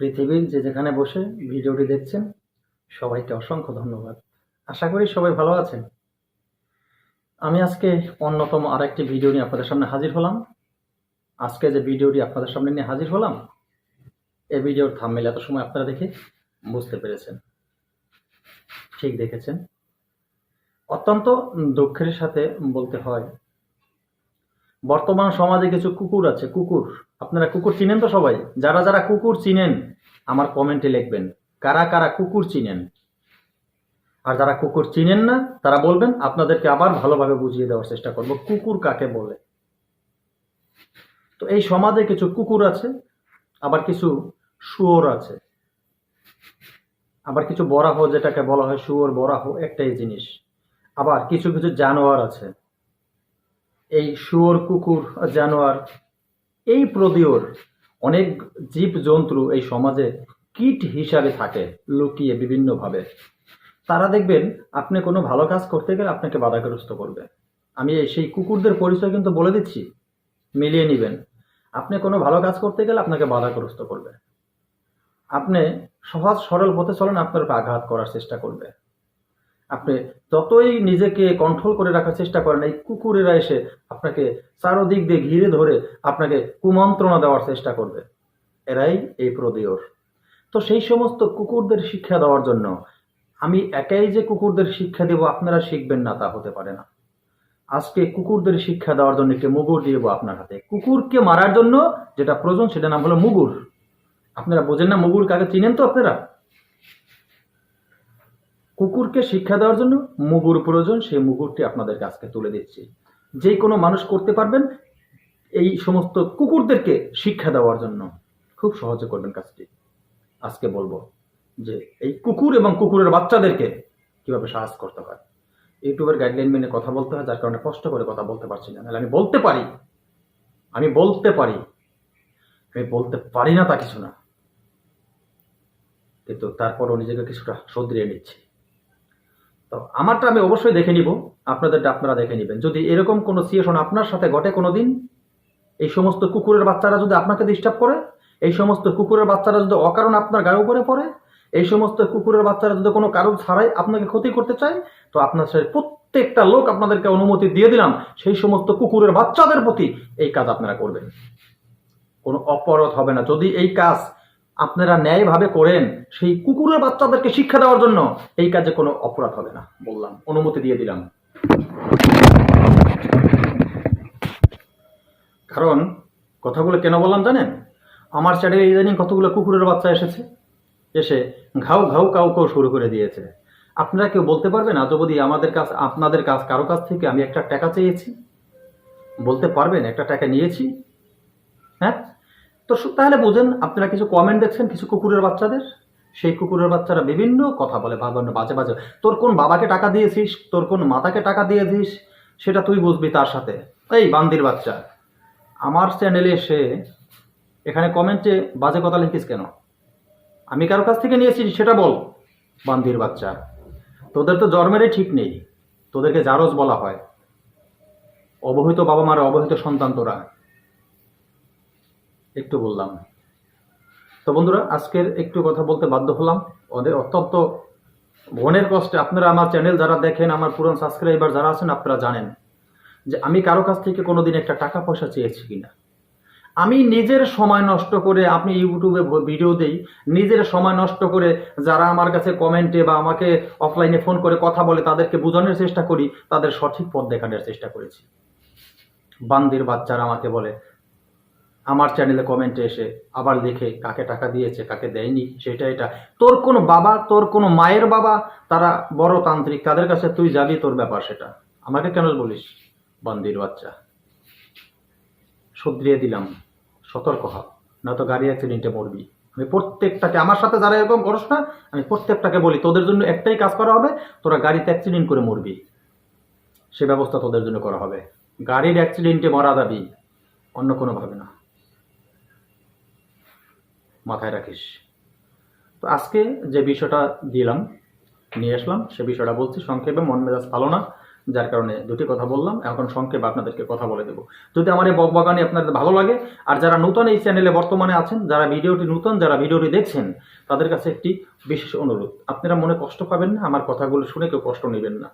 পৃথিবীর যে যেখানে বসে ভিডিওটি দেখছেন, সবাইকে অসংখ্য ধন্যবাদ। আশা করি সবাই ভালো আছেন। আমি আজকে অন্যতম আরেকটি ভিডিও নিয়ে আপনাদের সামনে হাজির হলাম। আজকে যে ভিডিওটি আপনাদের সামনে নিয়ে হাজির হলাম এই ভিডিওর থাম্বনেল এত সময় আপনারা দেখে বুঝতে পেরেছেন। ঠিক দেখেছেন। অত্যন্ত দুঃখের সাথে বলতে হয় বর্তমান সমাজে কিছু কুকুর আছে, কুকুর। আপনারা কুকুর চিনেন তো সবাই? যারা যারা কুকুর চিনেন, আমার কমেন্টে লিখবেন, কারা কারা কুকুর চিনেন? আর যারা কুকুর চিনেন না, তারা বলবেন, আপনাদেরকে আবার ভালোভাবে বুঝিয়ে দেওয়ার চেষ্টা করব, কুকুর কাকে বলে? তো এই সমাজে কিছু কুকুর আছে, আবার কিছু শুয়োর আছে। আবার কিছু বরাহ, যেটাকে বলা হয় শুয়োর বরাহ, একটাই জিনিস। আবার কিছু কিছু জানোয়ার আছে। এই শুয়োর কুকুর, জানোয়ার, এই প্রদিওর অনেক জীব জন্তু এই সমাজে কীট হিসাবে থাকে, লুকিয়ে বিভিন্নভাবে। তারা দেখবেন, আপনি কোনো ভালো কাজ করতে গেলে আপনাকে বাধাগ্রস্ত করবে। আমি সেই কুকুরদের পরিচয় কিন্তু বলে দিচ্ছি, মিলিয়ে নেবেন। আপনি কোনো ভালো কাজ করতে গেলে আপনাকে বাধাগ্রস্ত করবে। আপনি সহজ সরল পথে চলেন, আপনার আঘাত করার চেষ্টা করবে। আপনি যতই নিজেকে কন্ট্রোল করে রাখার চেষ্টা করেন এই কুকুরেরা এসে আপনাকে চারোদিক দিয়ে ঘিরে ধরে আপনাকে কুমন্ত্রণা দেওয়ার চেষ্টা করবে। এরাই এই প্রদেয়র। তো সেই সমস্ত কুকুরদের শিক্ষা দেওয়ার জন্য আমি একাই যে কুকুরদের শিক্ষা দেব, আপনারা শিখবেন না, তা হতে পারে না। আজকে কুকুরদের শিক্ষা দেওয়ার জন্য একটি মুগুর দিয়ে আপনার হাতে। কুকুরকে মারার জন্য যেটা প্রয়োজন সেটা নাম হলো মুগুর। আপনারা বোঝেন না মুগুর কাকে চিনেন তো আপনারা? কুকুরকে শিক্ষা দেওয়ার জন্য মুগুর প্রয়োজন, সেই মুগুরটি আপনাদেরকে আজকে তুলে দিচ্ছি। যে কোনো মানুষ করতে পারবেন এই সমস্ত কুকুরদেরকে শিক্ষা দেওয়ার জন্য। খুব সহজে করবেন কাজটি। আজকে বলব যে এই কুকুর এবং কুকুরের বাচ্চাদেরকে কীভাবে সাহায্য করতে হয়। ইউটিউবের গাইডলাইন মেনে কথা বলতে হয়, যার কারণে কষ্ট করে কথা বলতে পারছি না। আমি বলতে পারি। আমি বলতে পারি। আমি বলতে পারি না তা কিছু না। কিন্তু তারপরও নিজেকে কিছুটা শুধরিয়ে নিচ্ছি। তো আমারটা আমি অবশ্যই দেখে নিব। আপনাদেরটা আপনারা দেখে নেবেন। যদি এরকম কোনো সিচুয়েশন আপনার সাথে ঘটে কোনো দিন এই সমস্ত কুকুরের বাচ্চারা যদি আপনাকে ডিস্টার্ব করে, এই সমস্ত কুকুরের বাচ্চারা যদি অকারণ আপনার গায়ে উপরে পড়ে, এই সমস্ত কুকুরের বাচ্চারা যদি কোনো কারণ ছাড়াই আপনাকে ক্ষতি করতে চায়, তো আপনার সাথে প্রত্যেকটা লোক আপনাদেরকে অনুমতি দিয়ে দিলাম, সেই সমস্ত কুকুরের বাচ্চাদের প্রতি এই কাজ আপনারা করবেন। কোনো অপরাধ হবে না। যদি এই কাজ আপনারা ন্যায়ভাবে করেন সেই কুকুরের বাচ্চাদেরকে শিক্ষা দেওয়ার জন্য, এই কাজে কোনো অপরাধ হবে না, বললাম, অনুমতি দিয়ে দিলাম। কারণ, কথাগুলো কেন বললাম জানেন? আমার চ্যানেলে ইদানিং কতগুলো কুকুরের বাচ্চা এসেছে, এসে ঘাউ ঘাউ কাউ কাউ শুরু করে দিয়েছে। আপনারা কেউ বলতে পারবেন আজ অবধি আমাদের কাছ, আপনাদের কাছ, কারও কাছ থেকে আমি একটা টাকা চেয়েছি? বলতে পারবেন, একটা টাকা নিয়েছি? হ্যাঁ? তো তাহলে বুঝেন, আপনারা কিছু কমেন্ট দেখছেন, কিছু কুকুরের বাচ্চাদের? সেই কুকুরের বাচ্চারা বিভিন্ন কথা বলে ভাবন্ন বাজে বাজে। তোর কোন বাবাকে টাকা দিয়েছিস? তোর কোন মাতাকে টাকা দিয়েছিস? সেটা তুই বুঝবি তার সাথে। এই বান্দির বাচ্চা, আমার চ্যানেলে এসে এখানে কমেন্টে বাজে কথা লিখিস কেন? আমি কারও কাছ থেকে নিয়েছি, সেটা বল, বান্দির বাচ্চা। তোদের তো জন্মেরই ঠিক নেই। তোদেরকে জারজ বলা হয়। অবহিত বাবা মার অবহিত সন্তান তোরা। একটু বললাম। তো বন্ধুরা, আজকের একটু কথা বলতে বাধ্য হলাম। ওদের অত্যন্ত মনের কষ্টে আপনারা আমার চ্যানেল যারা দেখেন, আমার পুরনো সাবস্ক্রাইবার যারা আছেন, আপনারা জানেন যে আমি কারও কাছ থেকে কোনোদিন একটা টাকা পয়সা চেয়েছি কিনা। আমি নিজের সময় নষ্ট করে আপনি ইউটিউবে ভিডিও দেই, নিজের সময় নষ্ট করে যারা আমার কাছে কমেন্টে বা আমাকে অফলাইনে ফোন করে কথা বলে তাদেরকে বোঝানোর চেষ্টা করি, তাদের সঠিক পথ দেখানোর চেষ্টা করেছি। বান্দির বাচ্চারা আমাকে বলে আমার চ্যানেলে কমেন্টে এসে আবার লিখে কাকে টাকা দিয়েছে, কাকে দেয়নি, সেটা এটা। তোর কোনো বাবা, তোর কোনো মায়ের বাবা, তারা বড় তান্ত্রিক, তাদের কাছে তুই যাবি তোর ব্যাপার সেটা। আমাকে কেন বলিস, বান্দির বাচ্চা? শুধরিয়ে দিলাম, সতর্ক হ, নয়তো গাড়ি অ্যাক্সিডেন্টে মরবি। আমি প্রত্যেকটাকে, আমার সাথে যারা এরকম করস না, আমি প্রত্যেকটাকে বলি, তোদের জন্য একটাই কাজ করা হবে, তোরা গাড়িতে অ্যাক্সিডেন্ট করে মরবি। সে ব্যবস্থা তোদের জন্য করা হবে। গাড়ির অ্যাক্সিডেন্টে মারা যাবি, অন্য কোনোভাবে না। মাথায় রাখিস। তো আজকে যে বিষয়টা দিলাম, নিয়ে আসলাম, সে বিষয়টা বলছি, সংক্ষেপে মন মেজাজ ভালো না, যার কারণে দুটি কথা বললাম, এখন সংক্ষেপে আপনাদেরকে কথা বলে দেবো। যদি আমার এই বকবাগানি আপনাদের ভালো লাগে, আর যারা নতুন এই চ্যানেলে বর্তমানে আছেন, যারা ভিডিওটি নতুন, যারা ভিডিওটি দেখছেন, তাদের কাছে একটি বিশেষ অনুরোধ। আপনারা মনে কষ্ট পাবেন না, আমার কথাগুলো শুনে কেউ কষ্ট নেবেন না।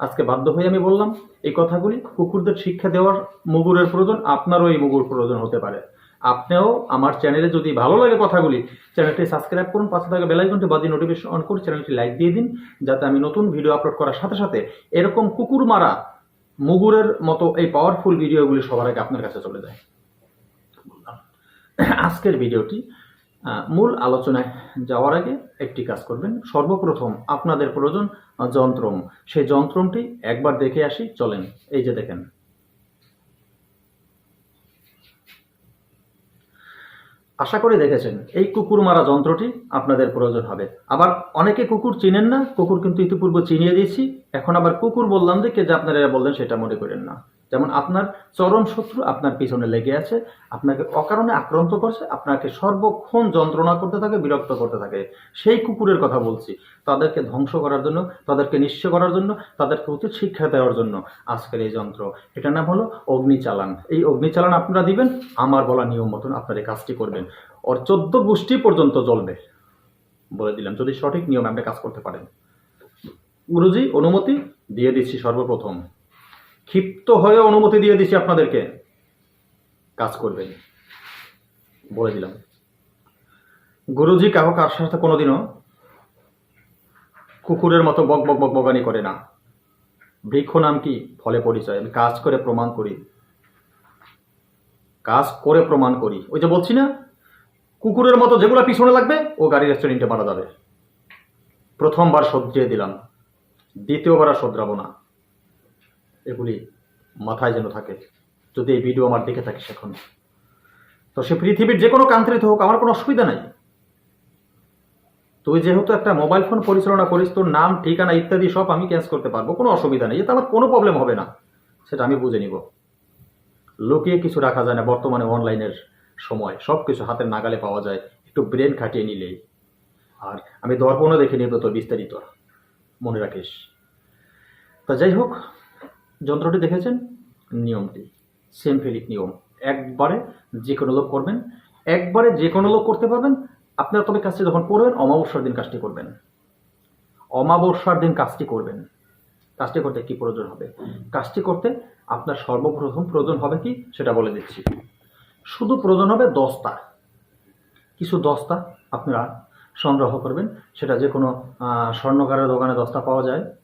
আজকে বাধ্য হয়ে আমি বললাম, এই কথাগুলি কুকুরদের শিক্ষা দেওয়ার মুগুরের প্রয়োজন, আপনারও এই মুগুর প্রয়োজন হতে পারে। আপনিও আমার চ্যানেলে যদি ভালো লাগে কথাগুলি চ্যানেলটি সাবস্ক্রাইব করুন, পাশে থাকা বেলাইকনটি বাজিয়ে নোটিফিকেশন অন করে চ্যানেলটি লাইক দিয়ে দিন, যাতে আমি নতুন ভিডিও আপলোড করার সাথে সাথে এরকম কুকুর মারা মুগুরের মতো এই পাওয়ারফুল ভিডিওগুলি সবার আগে আপনার কাছে চলে যায়। আজকের ভিডিওটি মূল আলোচনায় যাওয়ার আগে একটি কাজ করবেন। সর্বপ্রথম আপনাদের প্রয়োজন যন্ত্রম। সেই যন্ত্রমটি একবার দেখে আসি, চলেন, এই যে দেখেন। আশা করে দেখেছেন, এই কুকুর মারা যন্ত্রটি আপনাদের প্রয়োজন হবে। আবার অনেকে কুকুর চিনেন না, কুকুর কিন্তু ইতিপূর্বে চিনিয়ে দিয়েছি, এখন আবার কুকুর বললাম যে কে যে আপনারা বললেন সেটা মনে করেন না। যেমন আপনার চরম শত্রু আপনার পিছনে লেগে আছে, আপনাকে অকারণে আক্রান্ত করছে, আপনাকে সর্বক্ষণ যন্ত্রণা করতে থাকে, বিরক্ত করতে থাকে। সেই কুকুরের কথা বলছি। তাদেরকে ধ্বংস করার জন্য, তাদেরকে নিঃস্ব করার জন্য, তাদেরকে উচিত শিক্ষা দেওয়ার জন্য আজকের এই যন্ত্র। এটার নাম হলো অগ্নিচালান। এই অগ্নিচালান আপনারা দিবেন, আমার বলা নিয়ম মতন আপনারা এই কাজটি করবেন। ওর চোদ্দ গোষ্ঠী পর্যন্ত জ্বলবে। বলে দিলাম, যদি সঠিক নিয়মে আপনি কাজ করতে পারেন। গুরুজি, অনুমতি দিয়ে দিচ্ছি সর্বপ্রথম। ক্ষিপ্ত হয়ে অনুমতি দিয়ে দিছি আপনাদেরকে। কাজ করবেন। বলে দিলাম। গুরুজি কাহো কার সাথে কোনোদিনও কুকুরের মতো বক বক বক বগানি করে না। বৃক্ষ নাম কি? ফলে পরিচয়। আমি কাজ করে প্রমাণ করি। কাজ করে প্রমাণ করি। ওই যে বলছি না, কুকুরের মতো যেগুলো পিছনে লাগবে, ও গাড়ির রেস্টুরেন্টে মারা যাবে। প্রথমবার সজ্জিয়ে দিলাম। দ্বিতীয়বার আর শোধরাবো না। এগুলি মাথায় যেন থাকে। যদি এই ভিডিও আমার দেখে থাকিস এখন তো সে পৃথিবীর যে কোনো কান্ত্রিত হোক, আমার কোনো অসুবিধা নাই। তুই যেহেতু একটা মোবাইল ফোন পরিচালনা করিস, তোর নাম, ঠিকানা ইত্যাদি সব আমি ক্যান্স করতে পারব, কোনো অসুবিধা নেই। এতে আমার কোনো প্রবলেম হবে না। সেটা আমি বুঝে নিব। লুকিয়ে কিছু রাখা যায় না বর্তমানে অনলাইনের সময়। সব কিছু হাতের নাগালে পাওয়া যায়। একটু ব্রেন খাটিয়ে নিলেই। আর আমি দর্পণও দেখে নিব তোর বিস্তারিত। মনে রাখিস। তা যাই হোক যন্ত্রটি দেখেছেন? নিয়মটি। সেমফিলিক নিয়ম। একবারে যে কোনো লোক করবেন। একবারে যে কোনো লোক করতে পারবেন। আপনারা তবে কাজটি যখন করবেন, অমাবস্যার দিন কাজটি করবেন। অমাবস্যার দিন কাজটি করবেন। কাজটি করতে কি প্রয়োজন হবে? কাজটি করতে আপনার সর্বপ্রথম প্রয়োজন হবে কি? সেটা বলে দিচ্ছি। শুধু প্রয়োজন হবে দস্তা। কিছু দস্তা আপনারা সংগ্রহ করবেন। সেটা যে কোনো স্বর্ণকারের দোকানে দস্তা পাওয়া যায়।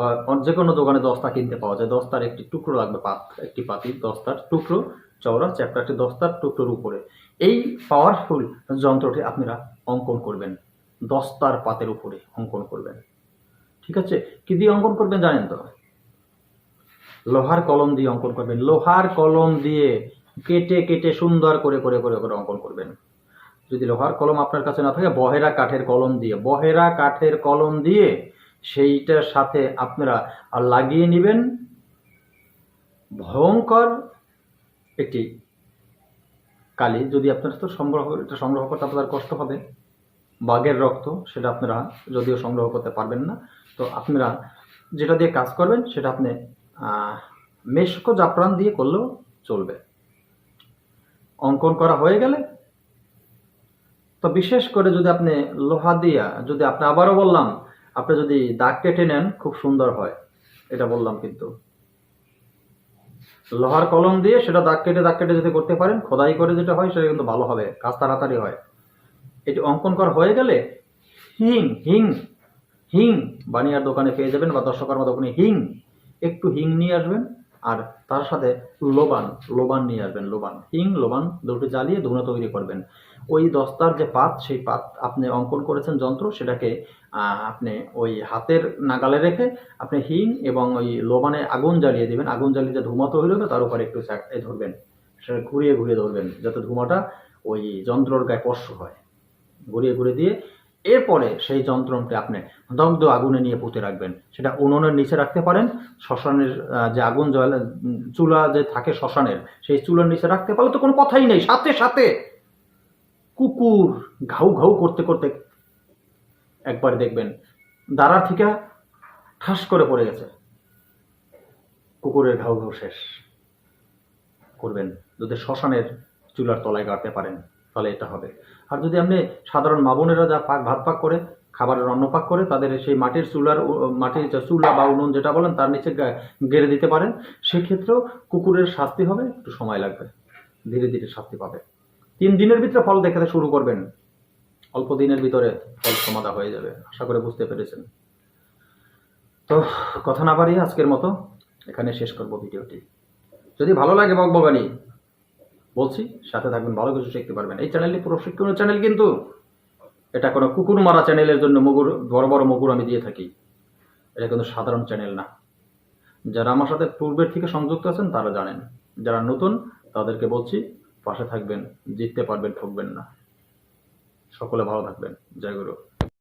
বা যে কোনো দোকানে দস্তা কিনতে পাওয়া যায়। দস্তার একটি টুকরো লাগবে পাত, একটি পাতি, দস্তার টুকরো, চওড়া চ্যাপ্টা একটি দস্তার টুকরোর উপরে। এই পাওয়ারফুল যন্ত্রটি আপনারা অঙ্কন করবেন। দস্তার পাতের উপরে অঙ্কন করবেন। ঠিক আছে? কি দিয়ে অঙ্কন করবেন জানেন তো? লোহার কলম দিয়ে অঙ্কন করবেন। লোহার কলম দিয়ে কেটে কেটে, সুন্দর করে করে করে করে অঙ্কন করবেন। যদি লোহার কলম আপনার কাছে না থাকে, বহেরা কাঠের কলম দিয়ে। বহেরা কাঠের কলম দিয়ে সেইটার সাথে আপনারা লাগিয়ে নেবেন ভয়ঙ্কর একটি কালি। যদি আপনার তো সংগ্রহ এটা সংগ্রহ করতে আপনার কষ্ট হবে। বাঘের রক্ত, সেটা আপনারা যদিও সংগ্রহ করতে পারবেন না। তো আপনারা যেটা দিয়ে কাজ করবেন, সেটা আপনি মেশকো জাফরান দিয়ে করলেও চলবে। অঙ্কন করা হয়ে গেলে। তো বিশেষ করে যদি আপনি লোহা দিয়া যদি আপনি আবারও বললাম আপনি যদি দাগ কেটে নেন, খুব সুন্দর হয়। এটা বললাম কিন্তু। লোহার কলম দিয়ে সেটা দাগ কেটে দাগ কেটে যদি করতে পারেন, খোদাই করে যেটা হয়, সেটা কিন্তু ভালো হবে। কাজ তাড়াতাড়ি হয়। এটি অঙ্কন করা হয়ে গেলে হিং হিং হিং বানিয়ার দোকানে পেয়ে যাবেন বা দর্শকর্মা দোকানে হিং। একটু হিং নিয়ে আসবেন আর তার সাথে লোবান লোবান নিয়ে আসবেন, লোবান। হিং, লোবান দুটো জ্বালিয়ে ধুনো তৈরি করবেন। ওই দস্তার যে পাত সেই পাত আপনি অঙ্কন করেছেন যন্ত্র সেটাকে আপনি ওই হাতের নাগালে রেখে আপনি হিং এবং ওই লোবানে আগুন জ্বালিয়ে দেবেন। আগুন জ্বালিয়ে যে ধুমা তৈরি হবে তার উপরে একটু ধরবেন। সেটা ঘুরিয়ে ঘুরিয়ে ধরবেন যাতে ধুমাটা ওই যন্ত্রর গায়ে স্পর্শ হয়। ঘুরিয়ে ঘুরিয়ে দিয়ে এরপরে সেই যন্ত্রটি আপনি দগ্ধ আগুনে নিয়ে পুঁতে রাখবেন। সেটা উনুনের নিচে রাখতে পারেন। শ্মশানের যে আগুন উম, চুলা যে থাকে শ্মশানের সেই চুলার নিচে রাখতে পারলে তো কোনো কথাই নেই। সাথে সাথে! কুকুর ঘাউ ঘাউ করতে করতে একবার দেখবেন দাঁড়া থেকে ঠাস করে পড়ে গেছে। কুকুরের ঘাউ ঘাউ শেষ। করবেন, যদি শ্মশানের চুলার তলায় গাড়তে পারেন, তাহলে এটা হবে। আর যদি আপনি সাধারণ মা বোনেরা যা পাক ভাত পাক করে, খাবারের অন্ন পাক করে, তাদের সেই মাটির চুলার মাটির চুলা বা উনুন যেটা বলেন, তার নিচে গেড়ে দিতে পারেন। সেক্ষেত্রেও কুকুরের শাস্তি হবে, একটু সময় লাগবে। ধীরে ধীরে শাস্তি পাবে। তিন দিনের ভিতরে ফল দেখাতে শুরু করবেন। অল্প দিনের ভিতরে ফল সমাধা হয়ে যাবে, আশা করে বুঝতে পেরেছেন। তো কথা না বাড়িয়ে আজকের মতো এখানে শেষ করব ভিডিওটি। যদি ভালো লাগে বকবগানি বলছি, সাথে থাকবেন, ভালো কিছু শিখতে পারবেন। এই চ্যানেলটি প্রশিক্ষণের চ্যানেল কিন্তু। এটা কোনো কুকুর মারা চ্যানেলের জন্য মুগুর, বড় বড় মুগুর আমি দিয়ে থাকি। এটা কিন্তু সাধারণ চ্যানেল না। যারা আমার সাথে পূর্বের থেকে সংযুক্ত আছেন, তারা জানেন। যারা নতুন, তাদেরকে বলছি পাশে থাকবেন জিততে পারবেন ঠকবেন না। সকলে ভালো থাকবেন। জয় গুরু।